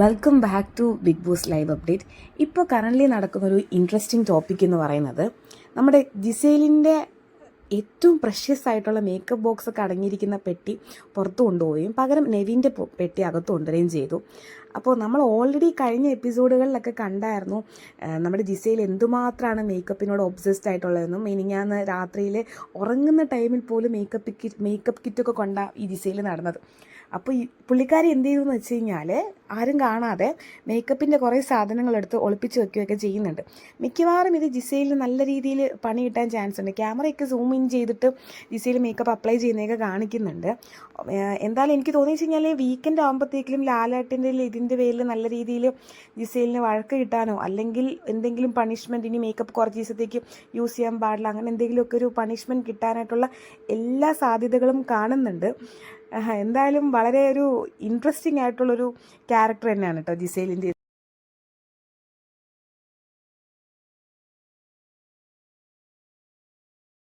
Welcome back to Big Boss live update ഇപ്പോൾ currently നടക്കുന്ന ഒരു ഇൻട്രസ്റ്റിംഗ് ടോപ്പിക് എന്ന് പറയുന്നത് നമ്മുടെ ജിസേലിന്റെ ഏറ്റവും പ്രഷ്യസ് ആയിട്ടുള്ള മേക്കപ്പ് ബോക്സ് ഒക്കെ അടങ്ങിയിരിക്കുന്ന പെട്ടി പുറത്തു കൊണ്ടുപോവുകയും പകരം നെവിന്റെ പെട്ടി അകത്ത് കൊണ്ടുവരികയും ചെയ്തു. അപ്പോൾ നമ്മൾ ഓൾറെഡി കഴിഞ്ഞ എപ്പിസോഡുകളിലൊക്കെ കണ്ടായിരുന്നു നമ്മുടെ ജിസയിൽ എന്തുമാത്രമാണ് മേക്കപ്പിനോട് ഒബ്സസ്ഡ് ആയിട്ടുള്ളതെന്നും മിനിങ്ങാന്ന് രാത്രിയിൽ ഉറങ്ങുന്ന ടൈമിൽ പോലും മേക്കപ്പ് കിറ്റ് മേക്കപ്പ് കിറ്റൊക്കെ കൊണ്ടാണ് ഈ ജിസയിൽ നടന്നത്. അപ്പോൾ ഈ പുള്ളിക്കാരി എന്ത് ചെയ്തു എന്ന് വെച്ച് കഴിഞ്ഞാൽ ആരും കാണാതെ മേക്കപ്പിന്റെ കുറേ സാധനങ്ങൾ എടുത്ത് ഒളിപ്പിച്ച് വെക്കുകയൊക്കെ ചെയ്യുന്നുണ്ട്. മിക്കവാറും ഇത് ജിസയിൽ നല്ല രീതിയിൽ പണി കിട്ടാൻ ചാൻസ് ഉണ്ട്. ക്യാമറയൊക്കെ സൂം ഇൻ ചെയ്തിട്ട് ജിസയിൽ മേക്കപ്പ് അപ്ലൈ ചെയ്യുന്നതൊക്കെ കാണിക്കുന്നുണ്ട്. എന്തായാലും എനിക്ക് തോന്നി വെച്ച് കഴിഞ്ഞാൽ വീക്കെൻഡ് ആകുമ്പോഴത്തേക്കും ലാലേട്ടിന്റെ ഇതിന്റെ പേരിൽ നല്ല രീതിയിൽ ജിസേലിന് വഴക്ക് കിട്ടാനോ അല്ലെങ്കിൽ എന്തെങ്കിലും പണിഷ്മെന്റ് ഇനി മേക്കപ്പ് കുറച്ച് ദിവസത്തേക്ക് യൂസ് ചെയ്യാൻ പാടില്ല അങ്ങനെ എന്തെങ്കിലുമൊക്കെ ഒരു പണിഷ്മെന്റ് കിട്ടാനായിട്ടുള്ള എല്ലാ സാധ്യതകളും കാണുന്നുണ്ട്. എന്തായാലും വളരെ ഒരു ഇൻട്രസ്റ്റിംഗ് ആയിട്ടുള്ളൊരു ക്യാരക്ടർ തന്നെയാണ് കേട്ടോ ജിസേലിന്റെ